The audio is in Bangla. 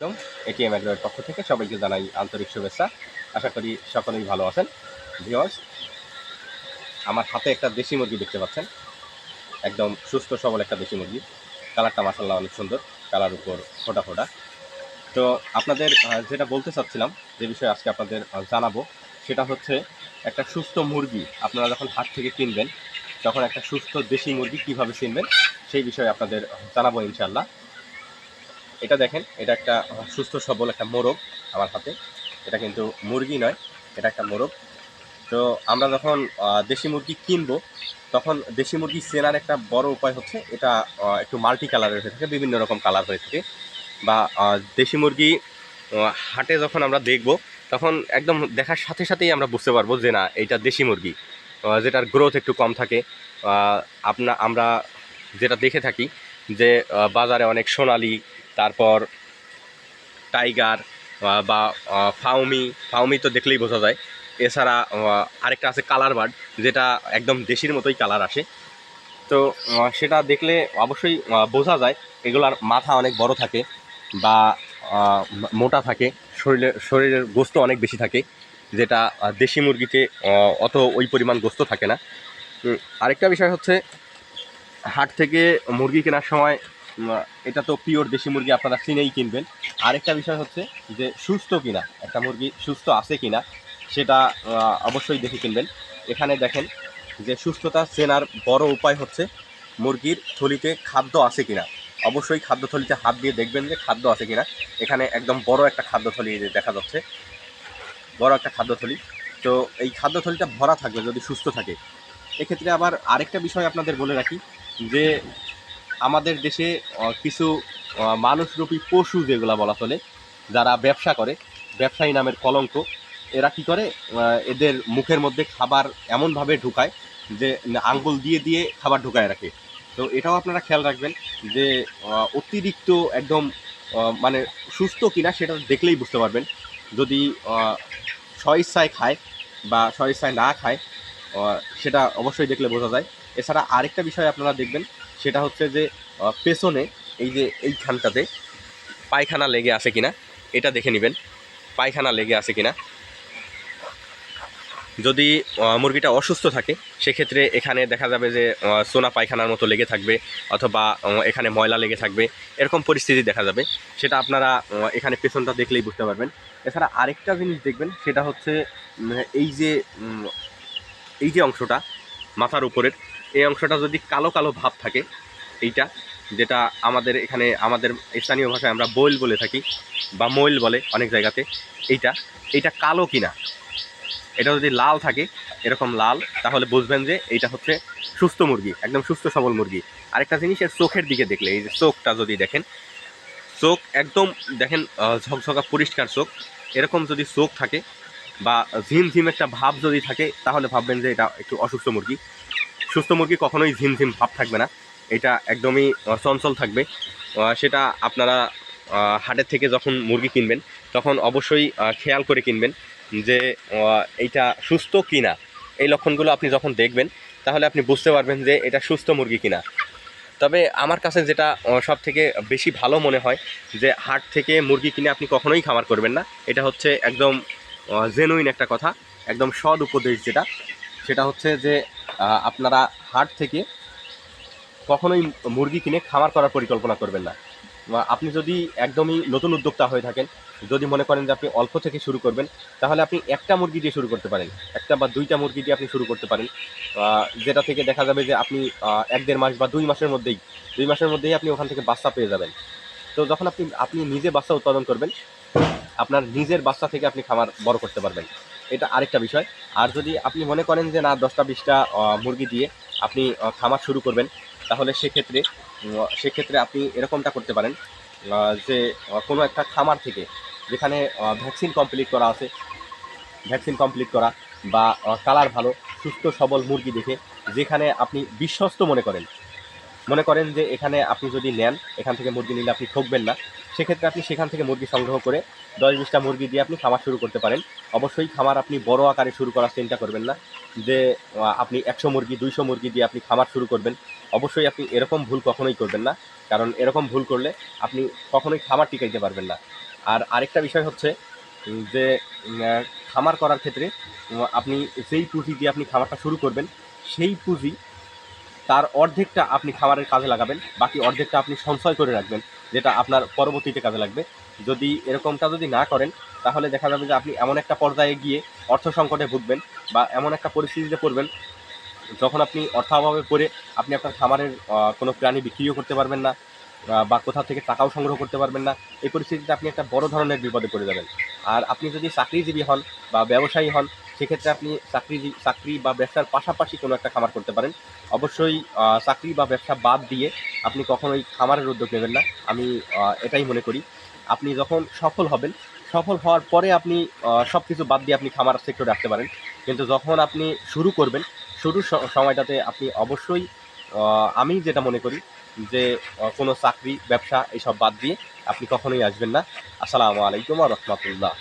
একদম এটিএম অ্যাগ্রোয়ের পক্ষ থেকে সবাইকে জানাই আন্তরিক শুভেচ্ছা। আশা করি সকলেই ভালো আছেন। ভিওয়ার্স আমার হাতে একটা দেশি মুরগি দেখতে পাচ্ছেন। একদম সুস্থ, সবল একটা দেশি মুরগি। কালারটা মাসাল্লাহ অনেক সুন্দর, কালার উপর ফোটা ফোটা। তো আপনাদের যেটা বলতে চাচ্ছিলাম, যে বিষয়ে আজকে আপনাদের জানাব, সেটা হচ্ছে একটা সুস্থ মুরগি। আপনারা যখন হাট থেকে কিনবেন, তখন একটা সুস্থ দেশি মুরগি কীভাবে চিনবেন, সেই বিষয়ে আপনাদের জানাব ইনশাল্লাহ এটা দেখেন, এটা একটা সুস্থ, সবল একটা মোরগ আমার হাতে। এটা কিন্তু মুরগি নয়, এটা একটা মোরগ। তো আমরা যখন দেশি মুরগি কিনবো, তখন দেশি মুরগি চেনার একটা বড় উপায় হচ্ছে, এটা একটু মাল্টি কালারের হয়ে থাকে, বিভিন্ন রকম কালার হয়ে থাকে। বা দেশি মুরগি হাটে যখন আমরা দেখব, তখন একদম দেখার সাথে সাথেই আমরা বুঝতে পারব যে না এটা দেশি মুরগি। যেটার গ্রোথ একটু কম থাকে। আপনা, আমরা যেটা দেখে থাকি যে বাজারে অনেক সোনালি তারপর টাইগার বা ফাউমি ফাউমি তো দেখলেই বোঝা যায়। এছাড়া আরেকটা আছে কালার বার্ড, যেটা একদম দেশির মতোই কালার আসে। তো সেটা দেখলে অবশ্যই বোঝা যায়, এগুলার মাথা অনেক বড় থাকে বা মোটা থাকে, শরীরে, শরীরের গোস্ত অনেক বেশি থাকে, যেটা দেশি মুরগিতে অত ওই পরিমাণ গোস্ত থাকে না। আরেকটা বিষয় হচ্ছে, হাট থেকে মুরগি কেনার সময় এটা তো পিওর দেশি মুরগি আপনারা চিনেই কিনবেন। আরেকটা বিষয় হচ্ছে যে, সুস্থ কিনা, একটা মুরগি সুস্থ আছে কিনা, সেটা অবশ্যই দেখে কিনবেন। এখানে দেখেন যে, সুস্থতা চেনার বড় উপায় হচ্ছে মুরগির থলিতে খাদ্য আছে কিনা। অবশ্যই খাদ্য থলিতে হাত দিয়ে দেখবেন যে, খাদ্য আছে কিনা। এখানে একদম বড় একটা খাদ্য থলি দেখা যাচ্ছে। বড় একটা খাদ্য থলি। তো এই খাদ্য থলিটা ভরা থাকবে যদি সুস্থ থাকে। এক্ষেত্রে আবার আরেকটা বিষয় আপনাদের বলে রাখি যে আমাদের দেশে কিছু মানুষরূপী পশু যেগুলা বলা চলে, যারা ব্যবসা করে, ব্যবসায়ী নামের কলঙ্ক, এরা কি করে এদের মুখের মধ্যে খাবার এমনভাবে ঢুকায় যে, আঙ্গুল দিয়ে দিয়ে খাবার ঢুকায় রাখে। তো এটাও আপনারা খেয়াল রাখবেন যে অতিরিক্ত একদম মানে সুস্থ কিনা সেটা দেখলেই বুঝতে পারবেন। যদি স্বইচ্ছায় খায় বা স্বইচ্ছায় না খায় সেটা অবশ্যই দেখলে বোঝা যায়। এছাড়া আরেকটা বিষয় আপনারা দেখবেন সেটা হচ্ছে যে পেছনে এই যে এইখানটাতে পায়খানা লেগে আছে কিনা, এটা দেখে নেবেন, পায়খানা লেগে আছে কিনা। যদি মুরগিটা অসুস্থ থাকে, সেক্ষেত্রে এখানে দেখা যাবে যে সোনা পায়খানার মতো লেগে থাকবে, অথবা এখানে ময়লা লেগে থাকবে, এরকম পরিস্থিতি দেখা যাবে। সেটা আপনারা এখানে পেছনটা দেখলেই বুঝতে পারবেন। এছাড়া আরেকটা জিনিস দেখবেন, সেটা হচ্ছে এই যে এই যে অংশটা মাথার উপরের এই অংশটা যদি কালো কালো ভাব থাকে, এইটা, যেটা আমাদের এখানে, আমাদের স্থানীয় ভাষায় আমরা বইল বলে থাকি, বা মইল বলে অনেক জায়গাতে, এইটা এইটা কালো কিনা? এটা যদি লাল থাকে, এরকম লাল, তাহলে বুঝবেন যে এইটা হচ্ছে সুস্থ মুরগি, একদম সুস্থ সবল মুরগি। আরেকটা জিনিস, এর চোখের দিকে দেখলে, এই যে চোখটা যদি দেখেন, চোখ একদম দেখেন ঝকঝকা পরিষ্কার চোখ, এরকম যদি চোখ থাকে, বা ঝিমঝিম একটা ভাব যদি থাকে, তাহলে ভাববেন যে এটা একটু অসুস্থ মুরগি। সুস্থ মুরগি কখনোই ঝিমঝিম ভাব থাকবে না। এটা একদমই চঞ্চল থাকবে। সেটা আপনারা হাটের থেকে যখন মুরগি কিনবেন, তখন অবশ্যই খেয়াল করে কিনবেন যে এইটা সুস্থ কি না এই লক্ষণগুলো আপনি যখন দেখবেন, তাহলে আপনি বুঝতে পারবেন যে এটা সুস্থ মুরগি কিনা। তবে আমার কাছে যেটা সব থেকে বেশি ভালো মনে হয় যে, হাট থেকে মুরগি কিনে আপনি কখনোই খামার করবেন না। এটা হচ্ছে একদম জেনুইন একটা কথা, একদম সদ উপদেশ যেটা। সেটা হচ্ছে যে আপনারা হাট থেকে কখনোই মুরগি কিনে খামার করার পরিকল্পনা করবেন না। আপনি যদি একদমই নতুন উদ্যোক্তা হয়ে থাকেন, যদি মনে করেন যে আপনি অল্প থেকে শুরু করবেন, তাহলে আপনি একটা মুরগি দিয়ে শুরু করতে পারেন। একটা বা দুইটা মুরগি দিয়ে আপনি শুরু করতে পারেন। যেটা থেকে দেখা যাবে যে আপনি এক দেড় মাস বা দুই মাসের মধ্যেই, দুই মাসের মধ্যেই আপনি ওখান থেকে বাচ্চা পেয়ে যাবেন। তো যখন আপনি আপনি নিজে বাচ্চা উৎপাদন করবেন, আপনার নিজের বাচ্চা থেকে আপনি খামার বড় করতে পারবেন। এটা আরেকটা বিষয়। আর যদি আপনি মনে করেন যে না, দশটা, বিশটা মুরগি দিয়ে আপনি খামার শুরু করবেন, তাহলে সেক্ষেত্রে সেক্ষেত্রে আপনি এরকমটা করতে পারেন যে কোনো একটা খামার থেকে যেখানে ভ্যাকসিন কমপ্লিট করা আছে, ভ্যাকসিন কমপ্লিট করা বা কালার ভালো, সুস্থ, সবল মুরগি দেখে যেখানে আপনি বিশ্বস্ত মনে করেন। মনে করেন যে এখানে আপনি যদি নেন, এখান থেকে মুরগি নিলে আপনি ঠকবেন না। সেক্ষেত্রে আপনি সেখান থেকে মুরগি সংগ্রহ করে দশ বিশটা মুরগি দিয়ে আপনি খামার শুরু করতে পারেন। অবশ্যই খামার আপনি বড় আকারে শুরু করার চিন্তা করবেন না যে আপনি একশো মুরগি, দুইশো মুরগি দিয়ে আপনি খামার শুরু করবেন। অবশ্যই আপনি এরকম ভুল কখনোই করবেন না, কারণ এরকম ভুল করলে আপনি কখনোই খামার টিকাইতে পারবেন না। আর আরেকটা বিষয় হচ্ছে যে খামার করার ক্ষেত্রে আপনি যেই পুঁজি দিয়ে আপনি খামারটা শুরু করবেন, সেই পুঁজি তার অর্ধেকটা আপনি খামারের কাজে লাগাবেন, বাকি অর্ধেকটা আপনি সঞ্চয় করে রাখবেন। যেটা আপনার পরবর্তীতে কাজে লাগবে। যদি এরকমটা যদি না করেন, তাহলে দেখা যাবে যে আপনি এমন একটা পর্যায়ে গিয়ে অর্থ সংকটে ভুগবেন বা এমন একটা পরিস্থিতিতে পড়বেন যখন আপনি অর্থাভাবে পড়ে আপনি আপনার খামারের কোনো প্রাণী বিক্রিও করতে পারবেন না, বা কোথাও থেকে টাকাও সংগ্রহ করতে পারবেন না। এই পরিস্থিতিতে আপনি একটা বড় ধরনের বিপদে পড়ে যাবেন। আর আপনি যদি চাকরিজীবী হন বা ব্যবসায়ী হন সেক্ষেত্রে আপনি চাকরি চাকরি বা ব্যবসার পাশাপাশি কোনো একটা খামার করতে পারেন। অবশ্যই চাকরি বা ব্যবসা বাদ দিয়ে আপনি কখনোই খামারের উদ্যোগ নেবেন না। আমি এটাই মনে করি। আপনি যখন সফল হবেন, সফল হওয়ার পরে আপনি সব কিছু বাদ দিয়ে আপনি খামার সেক্টরে আসতে পারেন। কিন্তু যখন আপনি শুরু করবেন, শুরুর সময়টাতে আপনি অবশ্যই আমি যেটা মনে করি যে কোনো চাকরি, ব্যবসা এইসব বাদ দিয়ে আপনি কখনোই আসবেন না। আসসালামু আলাইকুম রহমতুল্লাহ।